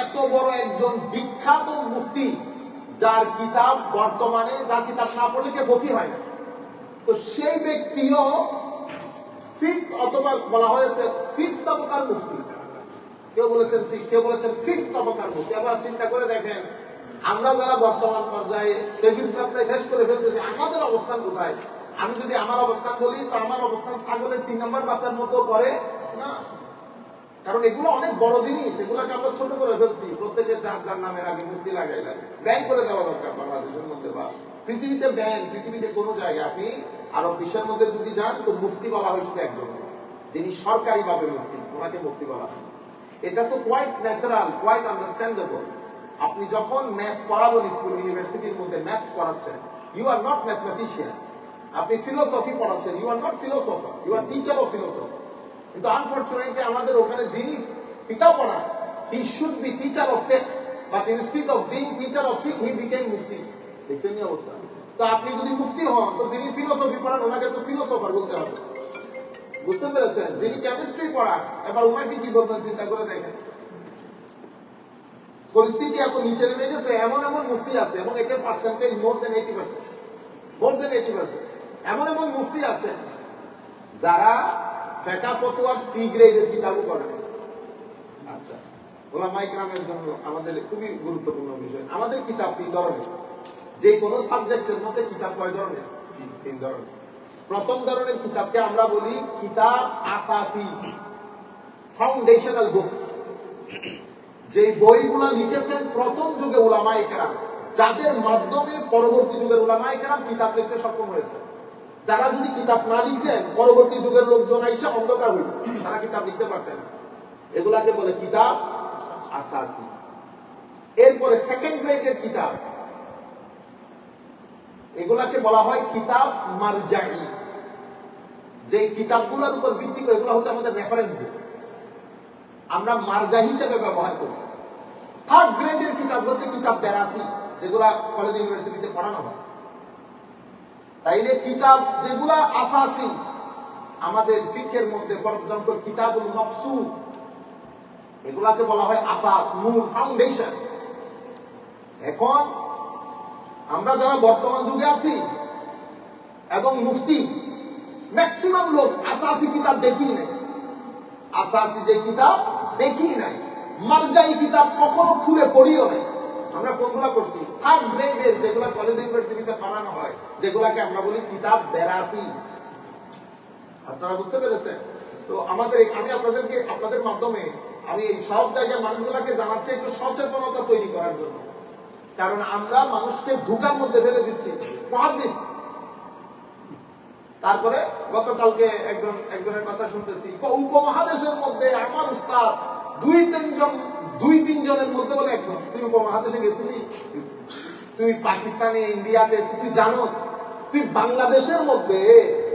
এত বড় একজন বিখ্যাত মুফতি যার কিতাব বর্তমানে, যার কিতাব না পড়লে কে ফকি হয় না। তো সেই ব্যক্তিও ফিফথ অথবা বলা হয়েছে ফিফথ তবকার মুফতি। কেউ বলেছেন কেউ বলেছেন ফিফথ তবকার মুফতি। আবার চিন্তা করে দেখেন, আমরা যারা বর্তমান পর্যায়ে টেবিল সাপ্লাই শেষ করে ফেলতেছি, আমাদের অবস্থান কোথায়? আমি যদি আমার অবস্থান বলি, তো আমার অবস্থান ছাগলের তিন নম্বর বাচ্চার মতো করে, না? কারণ এগুলো অনেক বড় জিনিস, এগুলোকে আমরা ছোট করে ফেলছি। প্রত্যেকের যার যার নামের আগে মূর্তি লাগে ব্যান করে দেওয়া দরকার বাংলাদেশের মধ্যে বা পৃথিবীতে ব্যান, পৃথিবীতে কোনো জায়গায় আপনি আরব বিশ্বের মধ্যে যদি যান, তো মুফতি বলা হয় শুধু একজন। যিনি সরকারি ভাবে মুফতি, ওনাকে মুফতি বলা হয়। এটা তো কোয়াইট ন্যাচারাল কোয়াইট আন্ডারস্ট্যান্ডেবল আপনি যখন ম্যাথ পড়াবেন স্কুল ইউনিভার্সিটির মধ্যে ম্যাথ পড়াচ্ছেন ইউ আর নট ম্যাথমেটিশিয়ান আপনি ফিলোসফি পড়াচ্ছেন you are not philosopher you are teacher of philosophy কিন্তু আনফর্চুনেটলি আমাদের ওখানে যিনি ফিকা পড়ান he should be teacher of faith but instead of being teacher of ফিক হি বিকেম মুফতি দেখছেন এই অবস্থা? তো আপনি যদি মুফতি হন, তো যিনি ফিলোসফি পড়ান, ওনাকে তো ফিলোসফার বলতে হবে। বুঝতে পেরেছেন? যিনি কেমিস্ট্রি পড়ান, এবার ওনাকে কি বলবেন চিন্তা করে দেখেন? পরিস্থিতি এত নিচে নেমে গেছে, এমন এমন মুফতি আছে, এবং এটার percentage more than eighty percent more than eighty percent এমন এমন মুফতি আছে যারা ফেকা ফতোয়ার সি গ্রেডের কিতাবও করেন আচ্ছা ওলামাই গ্রামের জন্য আমাদের খুবই গুরুত্বপূর্ণ বিষয়। আমাদের কিতাব তিন ধরনের। যে কোনো সাবজেক্টের মধ্যে কিতাব কয় ধরনের? তিন ধরনের। প্রথম ধরনের কিতাবকে আমরা বলি কিতাব আসাসি ফাউন্ডেশনাল বুক যে বইগুলো লিখেছেন প্রথম যুগে উলামায়ে কেরাম, যাদের মাধ্যমে পরবর্তী যুগের উলামায়ে কেরাম কিতাব লিখতে সক্ষম হয়েছে। যারা যদি কিতাব না লিখতেন পরবর্তী যুগের লোকজন এসে অন্ধকার হইল তারা কিতাব লিখতে পারতেন এগুলাকে বলে কিতাব আসাসি। এরপরে সেকেন্ড গ্রেডের কিতাব। এগুলাকে বলা হয় কিতাব মারজাই। যে কিতাবগুলোর উপর ভিত্তি করে এগুলো হচ্ছে আমাদের রেফারেন্স বুক আমরা মারজা হিসেবে ব্যবহার করি। থার্ড গ্রেডের কিতাব হচ্ছে কিতাব দেরাসি, যেগুলা কলেজ ইউনিভার্সিটিতে পড়ানো হয়। তাইলে কিতাব যেগুলা আসাসি, আমাদের ফিকের মধ্যে এক্সাম্পল কিতাবুল মকসুদ, এগুলাকে বলা হয় আসাস, মূল ফাউন্ডেশন এখন আমরা যারা বর্তমান যুগে আছি এবং মুফতি ম্যাক্সিমাম লোক আসাসি কিতাব দেখি নাই। আসাসি যে কিতাব দেখি নাই। মার্জাই কিতাব কখনো খুলে পড়িও নাই। আমরা কোনগুলা করছি। থার্ড গ্রেডের যেগুলা কলেজ ইউনিভার্সিটিতে পড়ানো হয়, যেগুলাকে আমরা বলি কিতাব দেরাসি আপনারা বুঝতে পেরেছেন? তো আমাদের আমি আপনাদেরকে আপনাদের মাধ্যমে আমি এই সব জায়গায় মানুষগুলাকে জানাচ্ছি একটু সচেতনতা তৈরি করার জন্য। কারণ আমরা মানুষকে ধোকার মধ্যে ফেলে দিচ্ছি। মহাদিস তারপরে গতকালকে একজন একজনের কথা শুনতেছি। উপমহাদেশের মধ্যে আমার উস্তাদ দুই তিনজন দুই তিনজনের মধ্যে বলে একজন তুই উপমহাদেশে গেছিলি, তুই পাকিস্তানে, ইন্ডিয়াতে, তুই জানোস, তুই বাংলাদেশের মধ্যে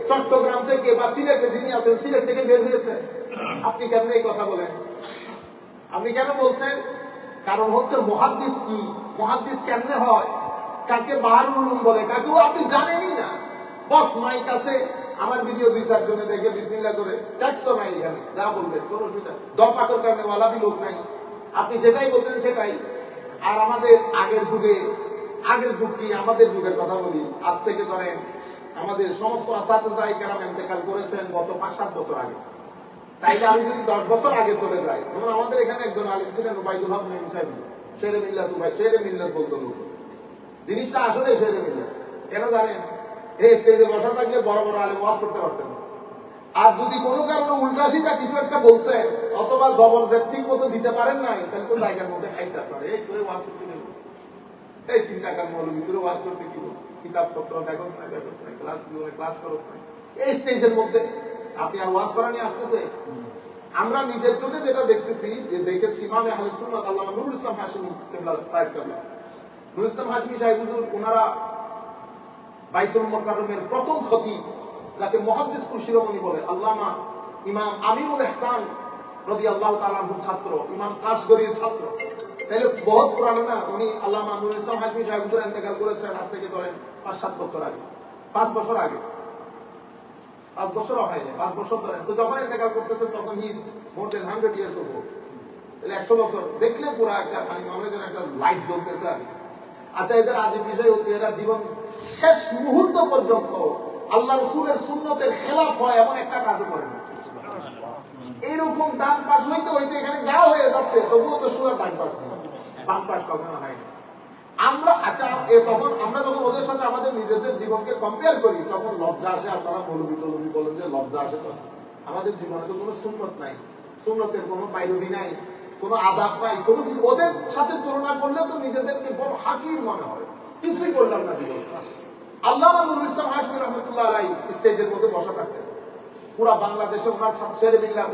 চট্টগ্রাম থেকে বা সিলেটে যিনি আছেন, সিলেট থেকে বের হয়েছে। আপনি কেন এই কথা বলেন? আপনি কেন বলছেন? কারণ হচ্ছে মহাদ্দিস কি? মহাদ্দিস কেমনে হয়? কাকে বাহারুল উলুম বলে? কাকেও আপনি জানেনই না। বস, মাইক আছে। আমার ভিডিও দুই, চার জনে দেখে বিসমিল্লা করে। ট্যাক্স তো নাই এখানে যা বলবে কোনো অসুবিধা দম পাকর কারণে ওয়ালা বি লোক নাই। আপনি যেটাই বলতেন সেটাই। আর আমাদের আগের যুগে, আগের যুগ কি আমাদের যুগের কথা বলি? আজ থেকে ধরেন, আমাদের সমস্ত আসাদাই কেরাম এন্তেকাল করেছেন গত পাঁচ সাত বছর আগে। তাইলে আমি যদি দশ বছর আগে চলে যাই যেমন আমাদের এখানে একজন আলিম ছিলেন রুবাইদুল হক নঈম সাহেব। শেরে মিল্লাত ভাই শেরে মিল্লাত বলতো লোক। জিনিসটা আসলে শেরে মিল্লাত। কেন জানেন? এই স্টেজে বসা থাকলে বড় বড় আলিম ওয়াজ করতে পারতেন। আর যদি কোনো কারণে উল্টা সিধা কিছু একটা বলছে, অথবা জবর যে ঠিক মতো দিতে পারেন নাই, তাহলে তো জায়গার মধ্যে খাইছে আপনার? এই করে ওয়াজ করতে এই তিন টাকার মৌল ভিতরে ওয়াজ করতে কি বলছে? কিতাব পত্র দেখোস না দেখোস না ক্লাস ক্লাস করোস না এই স্টেজের মধ্যে আপনি আর ওয়াজ করা নিয়ে আসতেছে? আমরা নিজের চোখে যেটা দেখতেছি, যে দেখেছি ইমামে আহলে সুন্নাত আল্লামা নুরুল ইসলাম হাশিমি সাহেব কাবলা। নুরুল ইসলাম হাশিমি সাহেব হুজুর ওনারা বাইতুল মোকাররমের প্রথম খতিব। যাকে মহাদ্দিসপুর শিরোমণি বলে আল্লামা ইমাম আমিমুল ইহসান রদি আল্লাহ তালাহুর ছাত্র, ইমাম কাশগরির ছাত্র। তাহলে বহুত পুরানো না, উনি আল্লামা নুরুল ইসলাম হাশমি সাহেব হুজুর করেছেন, আজ থেকে ধরেন পাঁচ সাত বছর আগে। পাঁচ বছর আগে। পাঁচ বছরও হয়নি, পাঁচ বছর ধরেন। তো যখন ইন্তেকাল করতেছেন, তখন he more than hundred years old একশো বছর। দেখলে পুরো একটা মানে মনে যেন একটা লাইট জ্বলতেছে আচ্ছা এদের আজীব বিষয় হচ্ছে এরা জীবন শেষ মুহূর্ত পর্যন্ত আল্লাহ রসুলের সুন্নতের খেলাফ হয় এমন একটা কাজও করে। এইরকম ডান পাশ হইতে হইতে এখানে গা হয়ে যাচ্ছে, তবুও তো শুয়ে ডান পাশ বাম পাশ কখনো হয় আমরা আচ্ছা তখন আমরা যখন ওদের সাথে আমাদের নিজেদের জীবনকে কম্পেয়ার করি, তখন লজ্জা আসে, আপনারা মৌলবি টলবি বলেন যে লজ্জা আসে তো আমাদের জীবনে তো কোনো সুন্নত নাই। সুন্নতের কোনো পাইরবি নাই, কোনো আদাব নাই, কোনো কিছু। ওদের সাথে তুলনা করলে তো নিজেদেরকে বড় হাকির মনে হয়। কিছুই করলাম না জীবন। আল্লাহ নুরুল ইসলাম হাসমি রহমতুল্লাহ স্টেজের মধ্যে বসা থাকতেন। পুরা বাংলাদেশে ওনার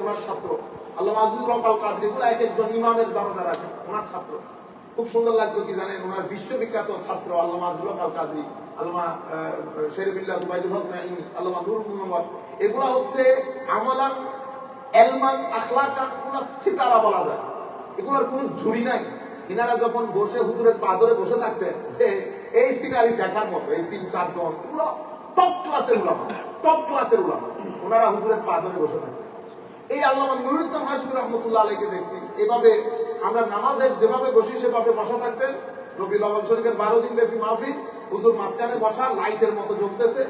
ওনার ছাত্র। আল্লাহ এক একজন ইমামের দরজা রাখেন ওনার ছাত্র। খুব সুন্দর লাগতো কি জানেন, ওনার বিশ্ববিখ্যাত ছাত্র আল্লাহ মাজুর রকাল কাদরি আল্লামা শেরে বিল্লাহ দুবাইদুল হক আল্লামা নুরুল এগুলা হচ্ছে আমলান, এলমান, আখলাকান এগুলা সিতারা বলা যায়। এগুলোর কোনো ঝুড়ি নাই। ইনারা যখন বসে হুজুরের পা ধরে বসে থাকতেন এই সিনারি দেখার মতো, এই তিন চারজন টপ ক্লাসের উলামা টপ ক্লাসের উলামা ওনারা হুজুরের পা ধরে বসে থাকতেন এই আল্লামা নুরুল ইসলাম হাসিবুর রহমতুল্লাহ আলাইকে দেখছি। এভাবে আমরা নামাজের যেভাবে বসি, সেভাবে বসা থাকতেন। রবি লবল শরীফের বারো দিন ব্যাপী মাহফিল, হুজুর মাঝখানে বসা, লাইটের মতো জ্বলতেছে।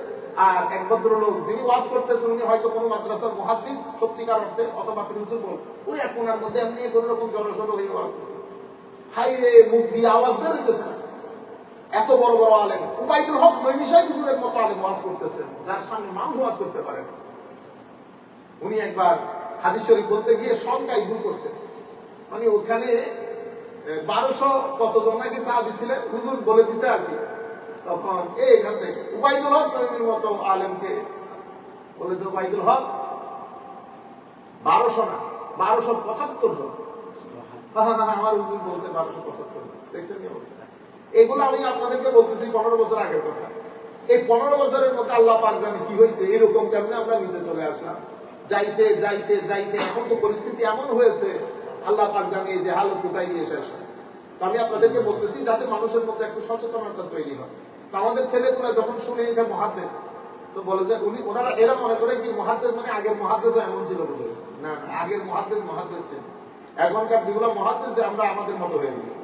আর এক ভদ্রলোক যিনি ওয়াজ করতেছেন, উনি হয়তো কোনো মাদ্রাসার মহাদ্দিস, সত্যিকার অর্থে, অথবা প্রিন্সিপাল উনি এক কোনার মধ্যে এমনি কোন রকম জড়সড় হয়ে ওয়াজ করতেছে। হাই রে মুখ দিয়ে আওয়াজ বের হইতেছে না। এত বড় বড় আলেম। উবাইদুল হক নৈমিশাই হুজুরের মতো আলেম ওয়াজ করতেছেন যার সামনে মানুষ ওয়াজ করতে পারে উনি একবার হাদিস শরীফ বলতে গিয়ে সংখ্যায় ভুল করছেন। মানে ওখানে বারোশো কতজন নাকি সাহাবি ছিলেন? হুজুর বলে দিছে আর কি। তখন এই এখান থেকে। উবাইদুল হক নবীর মতো আলেমকে বলে যে উবাইদুল হক বারোশো না বারোশো পঁচাত্তর জন। হ্যাঁ, হ্যাঁ, হ্যাঁ, আমার হুজুর বলছে বারোশো পঁচাত্তর দেখছেন কি অবস্থা? এগুলো আমি আপনাদেরকে বলতেছি পনেরো বছর আগের কথা। এই পনেরো বছরের মধ্যে আল্লাহ পাক জানে কি হয়েছে, এরকম কেমনে আমরা নিচে চলে আসলাম। যাইতে যাইতে যাইতে, এখন তো পরিস্থিতি এমন হয়েছে, আল্লাহ পাক জানে যে হালত কোথায় নিয়ে শেষ হয় তো আমি আপনাদেরকে বলতেছি যাতে মানুষের মধ্যে একটু সচেতনতা তৈরি হয়। তো আমাদের ছেলেগুলো যখন শুনে এটা মহাদেশ, তো বলে যে উনি ওনারা এরা মনে করে কি মহাদেশ মানে আগের মহাদেশ এমন ছিল বলে। না, আগের মহাদেশ মহাদেশ ছিল। এখনকার যেগুলো মহাদেশ, আমরা আমাদের মতো হয়ে গেছি।